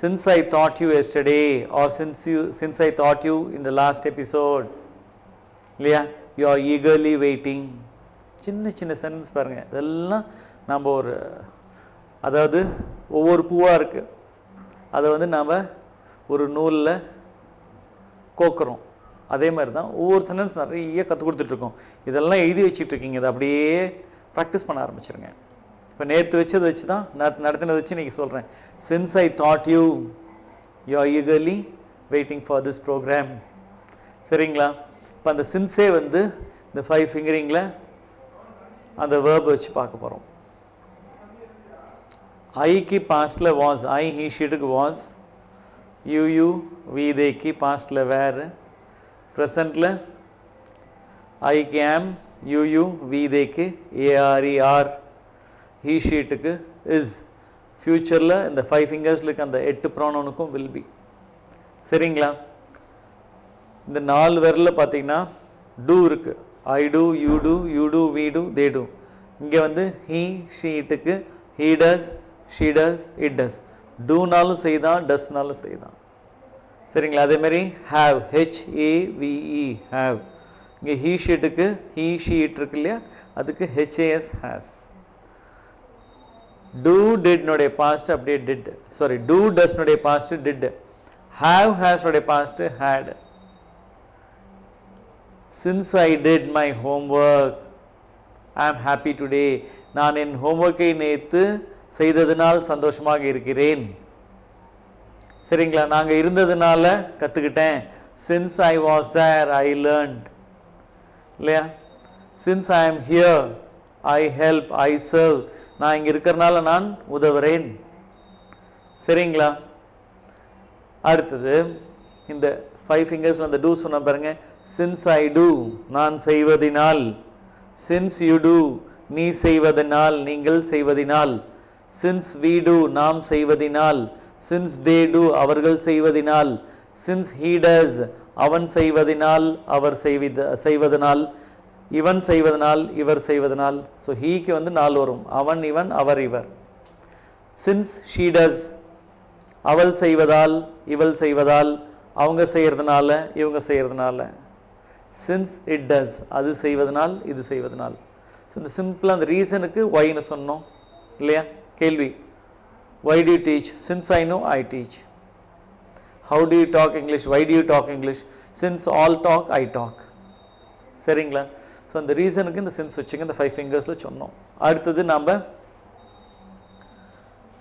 since I taught you yesterday or since you since I taught you in the last episode இல்லையா you are eagerly waiting சின்ன சின்ன sentence பாருங்கள் இதெல்லாம் நம்ம ஒரு அதாவது ஒவ்வொரு பூவாக இருக்குது அதை வந்து நாம் ஒரு நூலில் கோக்குறோம். அதே மாதிரி தான் ஒவ்வொரு சென்டென்ஸ் நிறைய கற்றுக் கொடுத்துட்ருக்கோம் இதெல்லாம் எழுதி வச்சுட்டு இருக்கீங்க. அப்படியே ப்ராக்டிஸ் பண்ண ஆரம்பிச்சிருங்க. இப்போ நேற்று வச்சது வச்சு தான் நான் நடத்தினதை வச்சு இன்றைக்கி சொல்கிறேன் since I thought you you are eagerly waiting for this program சரிங்களா? இப்போ அந்த சின்ஸே வந்து இந்த ஃபைவ் ஃபிங்கரிங்கில் அந்த வேர்பை வச்சு பார்க்க போகிறோம் ஐக்கு பாஸ்டில் வாஸ் ஐ ஹீ ஷீட்டுக்கு வாஸ் யூ யூ வி தேக்கு பாஸ்டில் வேறு. ப்ரெசண்ட்டில் I came you you we தேக்கு A R E are he ஷீட்டுக்கு is ஃப்யூச்சரில் இந்த ஃபைவ் ஃபிங்கர்ஸில் இருக்க அந்த எட்டு ப்ரானோனுக்கும் வில் பி சரிங்களா? இந்த நாலு விரலில் பார்த்தீங்கன்னா டூ இருக்குது I do you do you do we do they do இங்கே வந்து he ஷீட்டுக்கு he does she does it does டூனாலும் செய்தான் டஸ்னாலும் செய்தான். சரிங்களா? அதேமாரி have H A V E have இங்கே ஹீ ஷீட்டுக்கு ஹீ ஷீட் இருக்கு இல்லையா? அதுக்கு H A S has do டிட்னுடைய past அப்படியே டிட் சாரி டூ டஸ்னுடைய past did have ஹேஸ்னுடைய past had since I did my homework I am happy today நான் என் ஹோம்ஒர்க்கை நேற்று செய்ததினால் சந்தோஷமாக இருக்கிறேன். சரிங்களா? நாங்கள் இருந்ததுனால கற்றுக்கிட்டேன் since I was there I learned இல்லையா? Since I am here I help I serve நான் இங்கே இருக்கிறனால நான் உதவுறேன். சரிங்களா? அடுத்தது இந்த ஃபைவ் ஃபிங்கர்ஸ் அந்த டூ சொன்ன பாருங்க. சின்ஸ் ஐ டூ நான் செய்வதினால். சின்ஸ் யூ டூ நீ செய்வதனால் நீங்கள் செய்வதினால். சின்ஸ் வி டூ நாம் செய்வதினால். சின்ஸ் தே டூ அவர்கள் செய்வதினால். சின்ஸ் ஹீ டஸ் அவன் செய்வதினால் அவர் செய்வித செய்வதனால். இவன் செய்வதனால் இவர் செய்வதனால். ஸோ ஹீக்கு வந்து நாள் வரும். அவன் இவன் அவர் இவர். சின்ஸ் ஷீ டஸ் அவள் செய்வதால் இவள் செய்வதால் அவங்க செய்கிறதுனால இவங்க செய்கிறதுனால சின்ஸ் இட் டஸ் அது செய்வதனால் இது செய்வதனால். ஸோ இந்த சிம்பிளாக அந்த ரீசனுக்கு ஒய்னு சொன்னோம். இல்லையா? கேள்வி. Why do you teach since I know I teach how do you talk English why do you talk English since all talk I talk சரிங்களா? ஸோ அந்த ரீசனுக்கு இந்த சென்ஸ் வச்சுங்க இந்த ஃபைவ் ஃபிங்கர்ஸில் சொன்னோம். அடுத்தது நாம்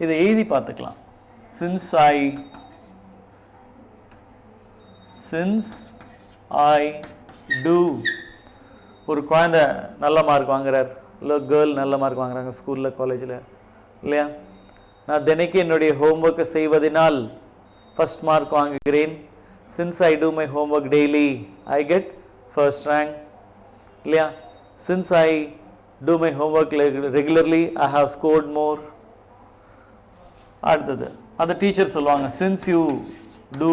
இதை எழுதி பார்த்துக்கலாம். Since I since I do ஒரு குழந்தை நல்ல மார்க் வாங்குறார். இல்லை கேர்ள் நல்ல மார்க் வாங்குறாங்க ஸ்கூலில் காலேஜில் இல்லையா? நான் தினைக்கு என்னுடைய ஹோம்ஒர்க்கை செய்வதனால் ஃபஸ்ட் மார்க் வாங்குகிறேன். Since I do my homework daily I get first rank இல்லையா? Since I do my homework regularly I have scored more அடுத்தது அந்த டீச்சர் சொல்லுவாங்க சின்ஸ் யூ டூ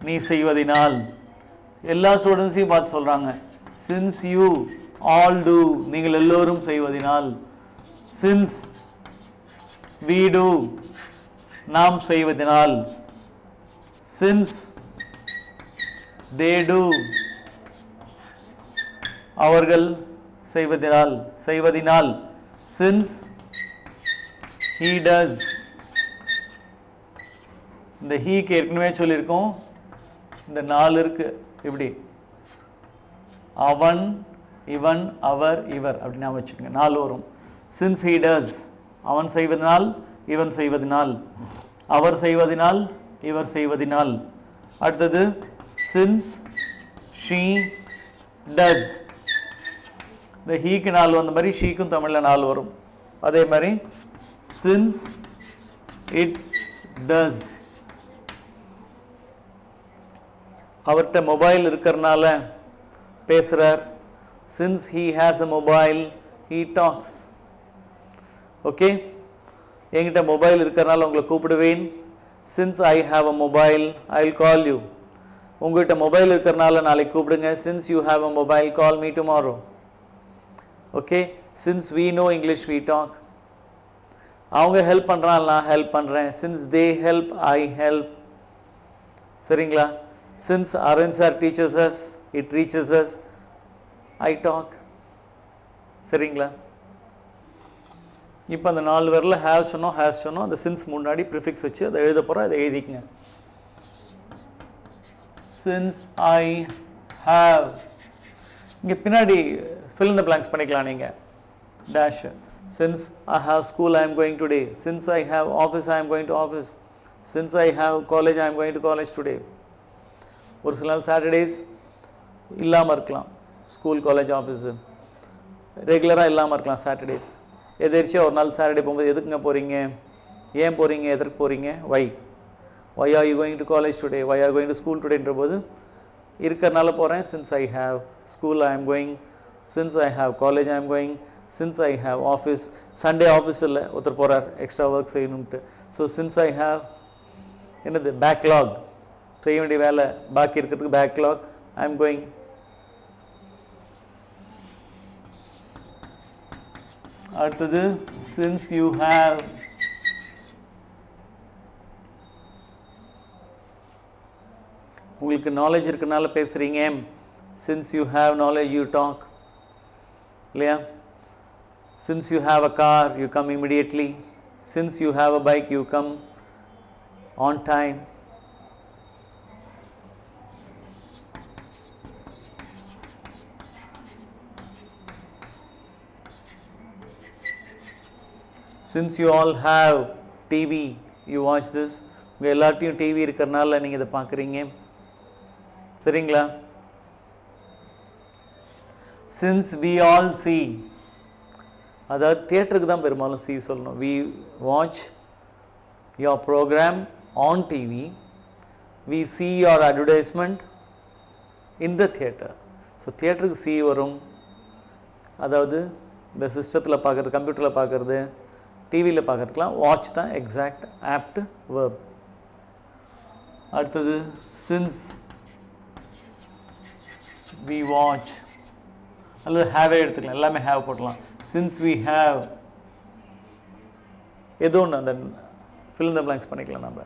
நீ செய்வதினால் எல்லா ஸ்டூடெண்ட்ஸையும் பார்த்து சொல்கிறாங்க சின்ஸ் யூ ஆல் டூ நீங்கள் எல்லோரும் செய்வதினால் சின்ஸ் வி டூ நாம் செய்வதினால் சின்ஸ் தே டூ அவர்கள் செய்வதினால் செய்வதினால் சின்ஸ் ஹீ டஸ் இந்த ஹீக்கு ஏற்கனவே சொல்லியிருக்கோம். இந்த நாலு இருக்கு. இப்படி. அவன் இவன் அவர் இவர். அப்படின்னு வச்சுக்கோங்க. நாலு வரும். சின்ஸ் ஹீ டஸ் அவன் செய்வதனால் இவன் செய்வதனால். அவர் செய்வதனால் இவர் செய்வதனால். அடுத்தது சின்ஸ் ஷீ டஸ் இந்த ஹீக்கு நாள் வந்த மாதிரி ஷீக்கும் தமிழில் நாலு வரும். அதே மாதிரி சின்ஸ் இட் டஸ் அவர்கிட்ட மொபைல் இருக்கிறனால பேசுகிறார் since he has a mobile he talks okay என்கிட்ட மொபைல் இருக்கிறனால உங்களை கூப்பிடுவேன். Since I have a mobile I will call you உங்கள்கிட்ட மொபைல் இருக்கிறனால நாளைக்கு கூப்பிடுங்க. Since you have a mobile call me tomorrow okay since we know English we talk அவங்க help பண்ணுறான் நான் ஹெல்ப் பண்ணுறேன் since they help I help சரிங்களா? Since Aravind sir teaches us it reaches us I talk சரிங்களா? இப்போ அந்த நாலு பேரில் ஹேவ் சொன்னோம் ஹேஸ் சொன்னோம். அந்த சின்ஸ் முன்னாடி ப்ரிஃபிக்ஸ் வச்சு அதை எழுத போகிறோம் அதை எழுதிக்கங்க. சின்ஸ் ஐ ஹாவ் இங்கே பின்னாடி fill in the blanks பண்ணிக்கலாம் நீங்கள் dash since I have school I am going today since I have office I am going to office since I have college I am going to college today ஒரு சில நாள் Saturdays இல்லாமல் இருக்கலாம். School college office ரெகுலராக இல்லாமல் இருக்கலாம் Saturdays எதிர்ச்சியாக ஒரு நாள் சாட்டர்டே போகும்போது எதுக்குங்க போகிறீங்க ஏன் போகிறீங்க எதற்கு போகிறீங்க why why are you going to college today why are going to school டுடேன்ற போது இருக்கிறனால போகிறேன் since I have school I am going since I have college I am going since I have office Sunday ஆஃபீஸில் இல்லை ஒருத்தர் போகிறார் extra work செய்யணும்ட்டு. So since I have என்னது backlog செய்ய வேண்டிய வேலை பாக்கி இருக்கிறதுக்கு பேக்லாக் ஐ எம் கோயிங் அடுத்தது சின்ஸ் யூ ஹாவ் உங்களுக்கு நாலேஜ் இருக்கனால பேசுகிறீங்க since you have knowledge you talk இல்லையா since you have a car you come immediately since you have a bike you come on time since you all have TV you watch this உங்கள் எல்லாத்தையும் TV இருக்கிறனால நீங்கள் இதை பார்க்குறீங்க சரிங்களா Since we all see அதாவது தியேட்டருக்கு தான் பெரும்பாலும் சி சொல்லணும். We watch your program on TV we see your advertisement in the theatre so தியேட்டருக்கு சி வரும். அதாவது இந்த சிஸ்டத்தில் பார்க்குறது கம்ப்யூட்டரில் பார்க்குறது டிவியில் பார்க்குறதுக்கெலாம் வாட்ச் தான் எக்ஸாக்ட் ஆப்ட் வேர்ப் அடுத்தது சின்ஸ் வி வாட்ச் அல்லது ஹேவே எடுத்துக்கலாம். எல்லாமே ஹேவ் போடலாம் சின்ஸ் வி ஹேவ் ஏதோ ஒன்று அந்த ஃபில் த the பண்ணிக்கலாம் நம்ம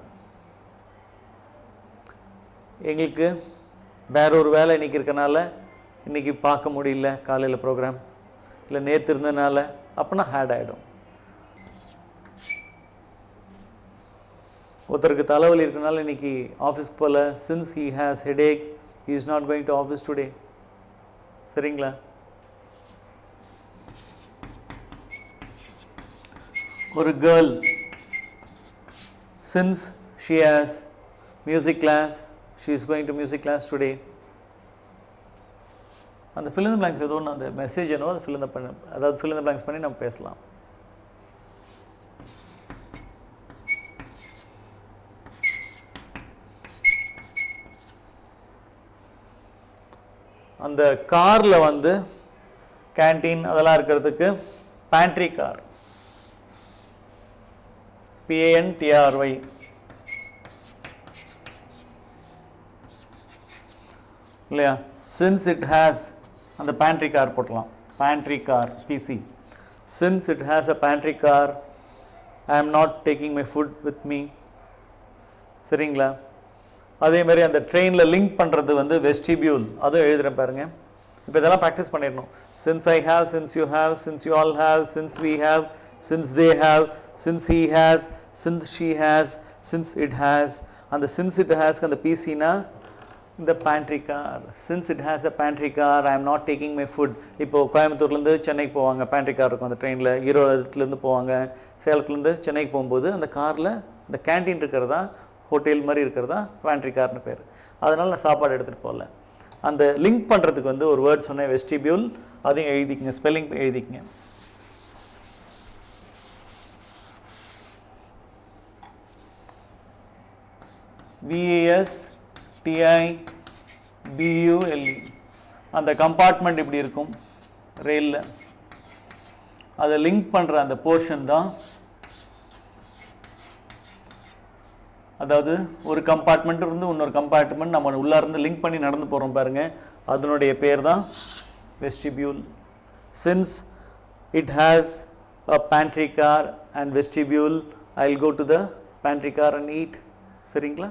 எங்களுக்கு வேற ஒரு வேலை இன்னைக்கு இருக்கனால இன்னைக்கு பார்க்க முடியல காலையில் ப்ரோக்ராம் இல்லை நேற்று இருந்ததுனால அப்போனா ஹேட் ஆகிடும் ஒருத்தருக்கு தலைவலி இருக்கனால இன்னைக்கு ஆஃபீஸ்க்கு போகல since he has headache he is not going to office today சரிங்களா? ஒரு girl since she has music class she is going to music class today அந்த ஃபில் இந்த பிளாங்க்ஸ் ஏதோ ஒன்று அந்த மெசேஜ் என்னவோ அதை ஃபில் இந்த பண்ண அதாவது ஃபில் இந்த பிளாங்க்ஸ் பண்ணி நம்ம பேசலாம். அந்த காரில் வந்து கேன்டீன் அதெல்லாம் இருக்கிறதுக்கு pantry car P A N T R Y இல்லையா? சின்ஸ் இட் ஹேஸ் அந்த பேண்ட்ரி கார் போட்டலாம் pantry car PC since it has a pantry car I am not taking my food with me சரிங்களா? அதே மாதிரி அந்த ட்ரெயினில் லிங்க் பண்ணுறது வந்து வெஸ்டிபியூல் அதுவும் எழுதுகிறேன் பாருங்கள் இப்போ இதெல்லாம் ப்ராக்டிஸ் பண்ணிடணும். Since I have since you have since you all have since we have since they have since he has since she has since it has அந்த சின்ஸ் இட் ஹேஸ்க்கு அந்த பிசினா இந்த pantry car since it has a pantry car I am not taking my food இப்போ கோயம்புத்தூர்லேருந்து சென்னைக்கு போவாங்க pantry car இருக்கும். அந்த ட்ரெயினில் ஈரோடுலேருந்து போவாங்க சேலத்துலேருந்து சென்னைக்கு போகும்போது அந்த காரில் இந்த கேண்டீன் இருக்கிறதா ஹோட்டல் மாதிரி இருக்கிறதா பேண்ட்ரி கார்னு பேர். அதனால் நான் சாப்பாடு எடுத்துகிட்டு போகல. அந்த லிங்க் பண்ணுறதுக்கு வந்து ஒரு வேர்ட் சொன்னேன் வெஸ்டிபியூல் அதையும் எழுதிக்கங்க spelling எழுதிக்கங்க. V A S T I B U L E அந்த கம்பார்ட்மெண்ட் இப்படி இருக்கும் ரயிலில் அதை லிங்க் பண்ணுற அந்த போர்ஷன் தான் அதாவது ஒரு கம்பார்ட்மெண்ட் இருந்து இன்னொரு கம்பார்ட்மெண்ட் நம்ம உள்ளே இருந்து லிங்க் பண்ணி நடந்து போகிறோம் பாருங்கள் அதனுடைய பேர் தான் vestibule since it has a pantry car and vestibule I will go to the pantry car and eat சரிங்களா?